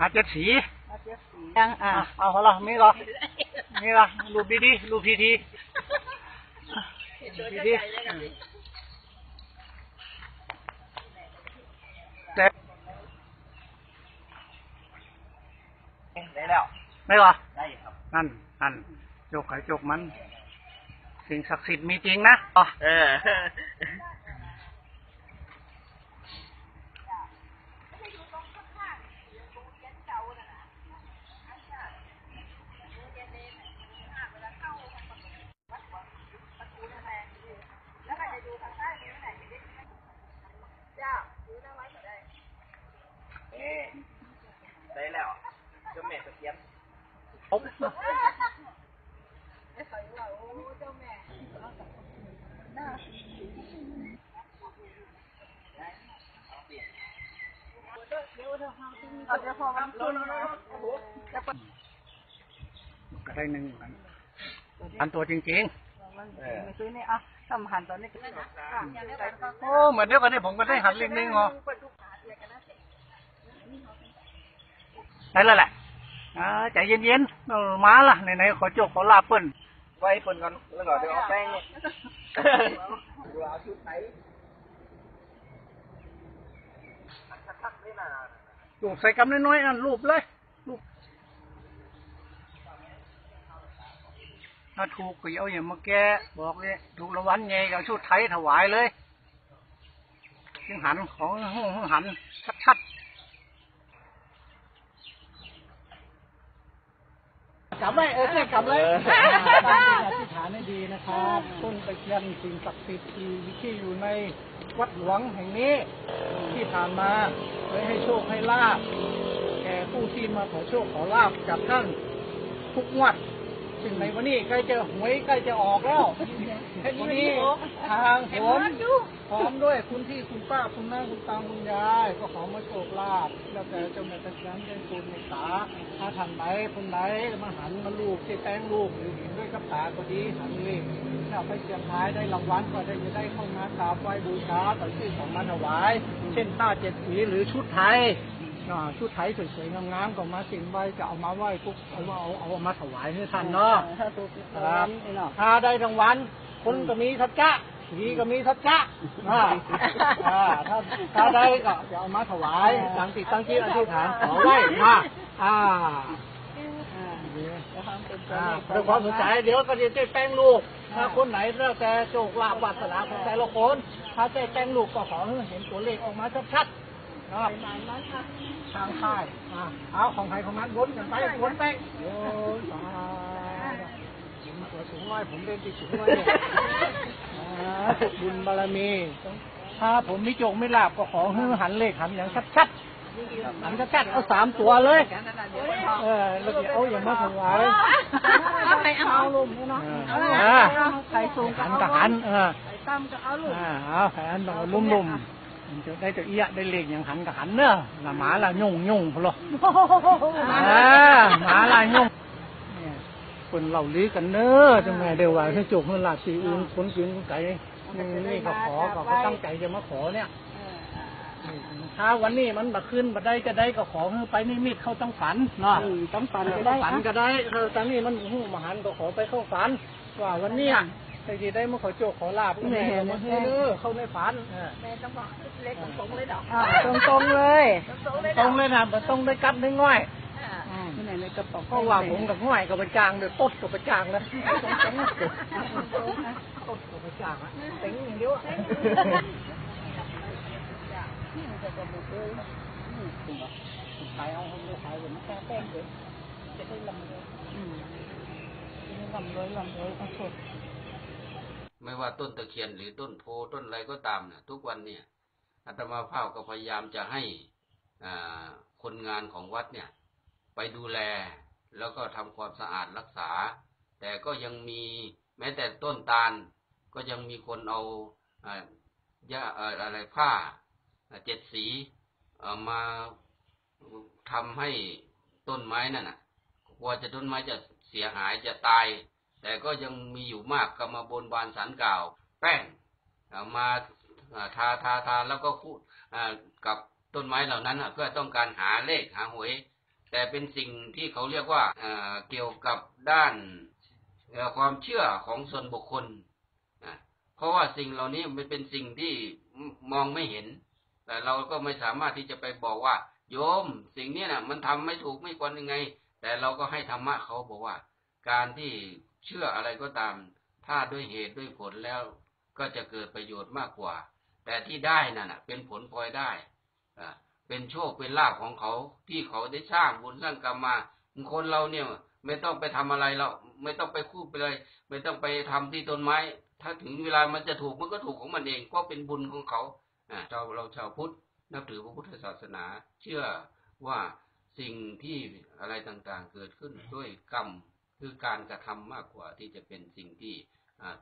อาเจ็ดสียังอะอะเอาเหรอมีเหรอมีเหรอรูปดีๆรูปทีทีดีๆแต่ได้แล้วไม่เหรอได้ครับนั่นนั่นโจกไข่โจกมัน สิ่งศักดิ์สิทธิ์มีจริงนะอ๋อ เออ ได้แล้วเจ้าแม่ตะเคียน ก็ได้หนึ่งอันอันตัวจริงเออไม่ซื้อนี่อะทำหันตอนนี้ก็ได้ๆโอ้เหมือนเดียวกันนี่ผมก็ได้หันเล็กนึงอ๋อได้แล้วแหละ อ่าใจเย็นๆเออมาล่ะไหนๆขอโจกขอลาเปิ้นไว้คนก่อนแล้วก็เดี๋ยวเอาแป้งเนี่ยดูเอาชุดไหนทักๆนี่นะลูกใส่กำน้อยๆอันรูปเลยรูปถ้าถูกก็เอาอย่างมาแกบอกเลยถูกรางวัลไงก็เอาชุดไทยถวายเลยจึงหันขอห้องหันชัดๆ กลับไว้เออเนี่ยกลับเลยตั้งจิตอธิษฐานให้ดีนะครับต้นตะเคียนสิ่งศักดิ์สิทธิ์ที่ที่อยู่ในวัดหลวงแห่งนี้ ที่ผ่านมาเคยให้โชคให้ลาบแก่ผู้ที่มาขอโชคขอลาบจากท่านทุกงวดซึ่ง ในวันนี้ใกล้จะหวยใกล้จะออกแล้ววันนี้ทางผมพร้อมด้วยคุณที่คุณป้าคุณน้าคุณตาคุณยายก็ขอมาโชคลาบแล้วแต่เจ้าแม่ตะเคียนได้คุณในตาถ้าท่านไหนคนไหนมาหันมาลูกที่แป้งลูกหรือเห็นด้วยกับตาก็ดีหันเลขถ้าไปเสียงท้ายได้รางวัลก็ได้จะได้เข้ามากราบไหว้บูชาต่อชื่อของมันถวายเช่นผ้าเจ็ดสีหรือชุดไทยอ่า ชุดไทยสวยๆงามๆก็มาสิ่งไว้จะเอามาไหว้ปุ๊บเอามาเอาเอามาถวายให้ท่านเนาะถ้าถูกครับถ้าได้รางวัลคนก็มีทัจจะผีก็มีทัจจะอ่าอ่าถ้าถ้าได้ก็จะเอามาถวายตั้งจิตตั้งจิตอธิษฐานขอไว้มาอ่าอ่าด้วยความสนใจเดี๋ยวก็จะได้แป้งลูก ถ้าคนไหนแล้วแต่โชคลาภวาสนาของแต่ละคน ถ้าได้แป้งลูกก็ขอให้เห็นตัวเลขออกมาชัดๆนะครับ ทางค่ายอ่าเอาของใครของมันวนกันไปวนไปโอ้ยตายผมตัวสูงน้อยผมเล่นที่สูงน้อยเนี่ยอ่าบุญบารมีถ้าผมมิจงไม่ลาบก็ขอให้หันเลขหันอย่างชัดๆหันชัดๆเอาสามตัวเลย เออแล้วเดี๋ยวเอาอย่างมาถวายเอาไปเอาลุมเนาะอ่าใส่สูงหันกับหันเออใส่ตั้มก็เอาลูกอ่าเอาแผนต่อลุ่มลุ่มๆมันจะ ได้จะเอี้ยได้เลขอย่างหันกับหันเนอะละหมาละยุ่งยุ่งพะโลอ่าหมาละยุ่งเนี่ยคนเราลือกันเนอะจังไงเดี๋ยวว่าให้จบเมื่อลาสีอื่นคนกินไก่นี่ก็ขอก็เขาตั้งใจจะมาขอเนี่ยถ้าวันนี้มันบัขึ้นบัได้จะได้ก็ขอให้ไปนิมิตเข้าตั้งฝันเนาะต้องฟันฝัก็ได้นก็ได้เออตอนนี้มันหูมาหันก็ขอไปเข้าฝันว่าวันเนี้ย แต่ที่ได้มาขอโจกขอลาบแม่มาให้เด้อเข้าในฝันเออแม่ต้องบอกเล็กตรงเลยดอกตรงตรงๆเลยตรงเลยนะมันต้องได้กัดได้ง่อยที่ไหนในกระป๋องเพราะว่าผมกับง่อยกับประจางเดือดต้นกับประจางนะต้นกับประจางอะเต็งอย่างเดียวอะขายเอาเขาไม่ขายผมแค่แป้งเฉยจะได้ลำเลยลำเลยลำเลยต้องสด ไม่ว่าต้นตะเคียนหรือต้นโพต้นอะไรก็ตามเนี่ยทุกวันเนี่ยอาตมาภาพก็พยายามจะให้อคนงานของวัดเนี่ย ไปดูแลแล้วก็ทำความสะอาดรักษา แต่ก็ยังมีแม้แต่ต้นตาลก็ยังมีคนเอาอยาอะไรผ้าเจ็ดสีมาทำให้ต้นไม้นั่นน่ะกลัวจะต้นไม้จะเสียหายจะตาย แต่ก็ยังมีอยู่มากก็มาบนบานสารกล่าว แป้งมาทาทาทาแล้วก็คูดอ่กับต้นไม้เหล่านั้นเพื่อต้องการหาเลขหาหวย แต่เป็นสิ่งที่เขาเรียกว่าเกี่ยวกับด้านความเชื่อของส่วนบุคคลเพราะว่าสิ่งเหล่านี้มันเป็นสิ่งที่มองไม่เห็น แต่เราก็ไม่สามารถที่จะไปบอกว่า โยม สิ่งนี้นะมันทำไม่ถูกไม่ควรยังไง แต่เราก็ให้ธรรมะเขาบอกว่า การที่เชื่ออะไรก็ตาม ถ้าด้วยเหตุด้วยผลแล้วก็จะเกิดประโยชน์มากกว่า แต่ที่ได้นั่นน่ะเป็นผลพลอยได้เป็นโชคเป็นลาภของเขาที่เขาได้สร้างบุญสร้างกรรมมาคนเราเนี่ยไม่ต้องไปทำอะไรเราไม่ต้องไปคู่ไปเลย ไม่ต้องไปทำที่ต้นไม้ ถ้าถึงเวลามันจะถูกมันก็ถูกของมันเองก็เป็นบุญของเขาเราเราชาวพุทธนับถือพระพุทธศาสนา เชื่อว่าสิ่งที่อะไรต่างๆ เกิดขึ้นด้วยกรรม คือการกระทำมากกว่าที่จะเป็นสิ่งที่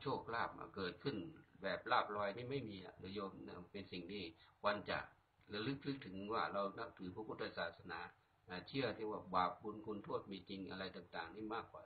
โชคลาภเกิดขึ้น แบบลาบลอยนี่ไม่มีนะโยมเป็นสิ่งที่ควรจะระลึกลึกถึงว่าเรานับถือพระพุทธศาสนาอ่าเชื่อที่ว่าบาปบุญคุณโทษมีจริงอะไรต่าง ๆ นี่มากกว่า